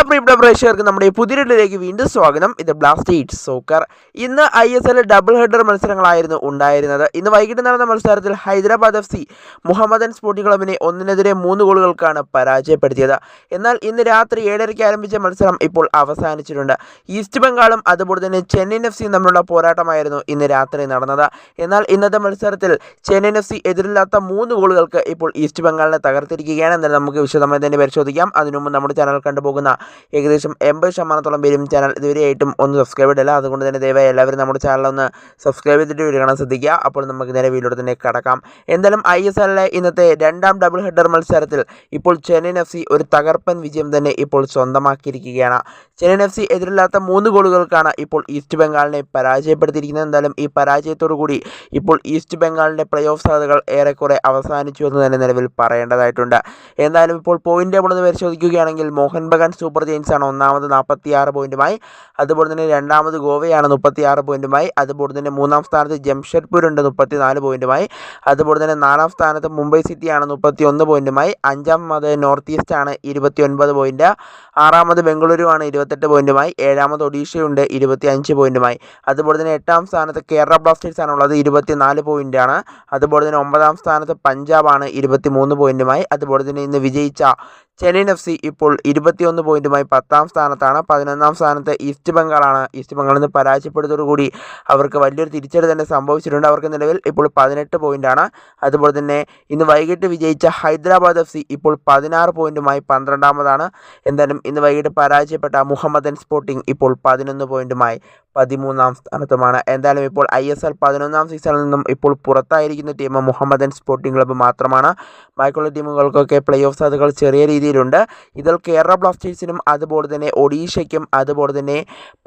എല്ലാ പ്രിയപ്പെട്ട പ്രേക്ഷകർക്കും നമ്മുടെ പുതിയൊരിലേക്ക് വീണ്ടും സ്വാഗതം. ഇത് ബ്ലാസ്റ്റേറ്റ് സോക്കർ ഇന്ന് I S L double header മത്സരങ്ങളായിരുന്നു ഉണ്ടായിരുന്നത്. ഇന്ന് വൈകിട്ട് നടന്ന മത്സരത്തിൽ Hyderabad F C Mohammedan sporting ക്ലബിനെ ഒന്നിനെതിരെ മൂന്ന് ഗോളുകൾക്കാണ് പരാജയപ്പെടുത്തിയത്. എന്നാൽ ഇന്ന് രാത്രി ഏഴരയ്ക്ക് ആരംഭിച്ച മത്സരം ഇപ്പോൾ അവസാനിച്ചിട്ടുണ്ട്. ഈസ്റ്റ് ബംഗാളും അതുപോലെ തന്നെ ചെന്നൈയിൻ എഫ് സിയും തമ്മിലുള്ള പോരാട്ടമായിരുന്നു ഇന്ന് രാത്രി നടന്നത്. എന്നാൽ ഇന്നത്തെ മത്സരത്തിൽ ചെന്നൈയിൻ എഫ് സി എതിരില്ലാത്ത മൂന്ന് ഗോളുകൾക്ക് ഇപ്പോൾ ഈസ്റ്റ് ബംഗാളിനെ തകർത്തിരിക്കുകയാണ്. എന്നാൽ നമുക്ക് വിശദമായി തന്നെ പരിശോധിക്കാം. അതിനുമുമ്പ് നമ്മുടെ ചാനൽ കണ്ടുപോകുന്ന ഏകദേശം എൺപത് ശതമാനത്തോളം പേരും ചാനൽ ഇതുവരെയായിട്ടും ഒന്ന് സബ്സ്ക്രൈബ് ചെയ്തിട്ടില്ല. അതുകൊണ്ട് തന്നെ ദയവായി എല്ലാവരും നമ്മുടെ ചാനൽ ഒന്ന് സബ്സ്ക്രൈബ് ചെയ്തിട്ട് വീഡിയോ കാണാൻ ശ്രദ്ധിക്കുക. അപ്പോൾ നമുക്ക് നേരെ വീഡിയോ തന്നെ കടക്കാം. എന്തായാലും ഐ എസ് എല്ലിലെ ഇന്നത്തെ രണ്ടാം ഡബിൾ ഹെഡർ മത്സരത്തിൽ ഇപ്പോൾ ചെന്നൈയിൻ എഫ് സി ഒരു തകർപ്പൻ വിജയം തന്നെ ഇപ്പോൾ സ്വന്തമാക്കിയിരിക്കുകയാണ്. ചെന്നൈയിൻ എഫ് സി എതിരില്ലാത്ത മൂന്ന് ഗോളുകൾക്കാണ് ഇപ്പോൾ ഈസ്റ്റ് ബംഗാളിനെ പരാജയപ്പെടുത്തിയിരിക്കുന്നത്. എന്തായാലും ഈ പരാജയത്തോടു കൂടി ഇപ്പോൾ ഈസ്റ്റ് ബംഗാളിന്റെ പ്ലേ ഓഫ് സാധ്യതകൾ ഏറെക്കുറെ അവസാനിച്ചു എന്ന് തന്നെ നിലവിൽ പറയേണ്ടതായിട്ടുണ്ട്. എന്തായാലും ഇപ്പോൾ പോയിന്റ് ടേബിൾ പരിശോധിക്കുകയാണെങ്കിൽ മോഹൻ ബഗാൻ സൂപ്പർ ജെയിൻസ് ആണ് ഒന്നാമത് നാൽപ്പത്തിയാറ് പോയിന്റുമായി. അതുപോലെ തന്നെ രണ്ടാമത് ഗോവയാണ് മുപ്പത്തിയാറ് പോയിന്റുമായി. അതുപോലെ തന്നെ മൂന്നാം സ്ഥാനത്ത് ജംഷഡ്പൂർ ഉണ്ട് മുപ്പത്തിനാല് പോയിന്റുമായി. അതുപോലെ തന്നെ നാലാം സ്ഥാനത്ത് മുംബൈ സിറ്റിയാണ് മുപ്പത്തി ഒന്ന് പോയിന്റുമായി അഞ്ചാമത് നോർത്ത് ഈസ്റ്റ് ആണ് ഇരുപത്തി ഒൻപത് പോയിന്റ്. ആറാമത് ബംഗളൂരു ആണ് ഇരുപത്തെട്ട് പോയിന്റുമായി. ഏഴാമത് ഒഡീഷയുണ്ട് ഇരുപത്തി അഞ്ച് പോയിന്റുമായി. അതുപോലെ തന്നെ എട്ടാം സ്ഥാനത്ത് കേരള ബ്ലാസ്റ്റേഴ്സ് ആണുള്ളത് ഇരുപത്തിനാല് പോയിന്റാണ്. അതുപോലെ തന്നെ ഒമ്പതാം സ്ഥാനത്ത് പഞ്ചാബാണ് ഇരുപത്തി മൂന്ന് പോയിന്റുമായി. അതുപോലെ തന്നെ ഇന്ന് വിജയിച്ച ചെന്നൈയിൻ എഫ് സി ഇപ്പോൾ ഇരുപത്തിയൊന്ന് പോയിന്റുമായി പത്താം സ്ഥാനത്താണ്. പതിനൊന്നാം സ്ഥാനത്ത് ഈസ്റ്റ് ബംഗാളാണ്. ഈസ്റ്റ് ബംഗാളിൽ നിന്ന് പരാജയപ്പെടുത്തോടുകൂടി അവർക്ക് വലിയൊരു തിരിച്ചടി തന്നെ സംഭവിച്ചിട്ടുണ്ട്. അവർക്ക് നിലവിൽ ഇപ്പോൾ പതിനെട്ട് പോയിന്റാണ്. അതുപോലെ തന്നെ ഇന്ന് വൈകിട്ട് വിജയിച്ച ഹൈദരാബാദ് എഫ് സി ഇപ്പോൾ പതിനാറ് പോയിന്റുമായി പന്ത്രണ്ടാമതാണ്. എന്തായാലും ഇന്ന് വൈകിട്ട് പരാജയപ്പെട്ട മുഹമ്മദൻ സ്പോർട്ടിംഗ് ഇപ്പോൾ പതിനൊന്ന് പോയിന്റുമായി പതിമൂന്നാം സ്ഥാനത്തുമാണ്. എന്തായാലും ഇപ്പോൾ ഐ എസ് എൽ പതിനൊന്നാം സീസണിൽ നിന്നും ഇപ്പോൾ പുറത്തായിരിക്കുന്ന ടീം മുഹമ്മദൻ സ്പോർട്ടിംഗ് ക്ലബ്ബ് മാത്രമാണ്. ബാക്കിയുള്ള ടീമുകൾക്കൊക്കെ പ്ലേ ഓഫ് സാധ്യതകൾ ചെറിയ രീതിയിലുണ്ട്. ഇതിൽ കേരള ബ്ലാസ്റ്റേഴ്സിനും അതുപോലെ തന്നെ ഒഡീഷയ്ക്കും അതുപോലെ തന്നെ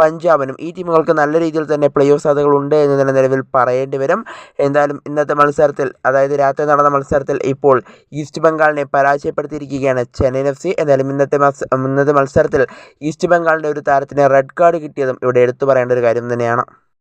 പഞ്ചാബിനും ഈ ടീമുകൾക്ക് നല്ല രീതിയിൽ തന്നെ പ്ലേ ഓഫ് സാധ്യതകൾ ഉണ്ട് എന്ന് തന്നെ നിലവിൽ പറയേണ്ടി വരും. എന്തായാലും ഇന്നത്തെ മത്സരത്തിൽ അതായത് രാത്രി നടന്ന മത്സരത്തിൽ ഇപ്പോൾ ഈസ്റ്റ് ബംഗാളിനെ പരാജയപ്പെടുത്തിയിരിക്കുകയാണ് ചെന്നൈയിൻ എഫ് സി. എന്തായാലും ഇന്നത്തെ ഇന്നത്തെ മത്സരത്തിൽ ഈസ്റ്റ് ബംഗാളിന്റെ ഒരു താരത്തിന് റെഡ് കാർഡ് കിട്ടിയതും ഇവിടെ എടുത്തു പറയേണ്ട ഒരു കാര്യം തന്നെയാണ്.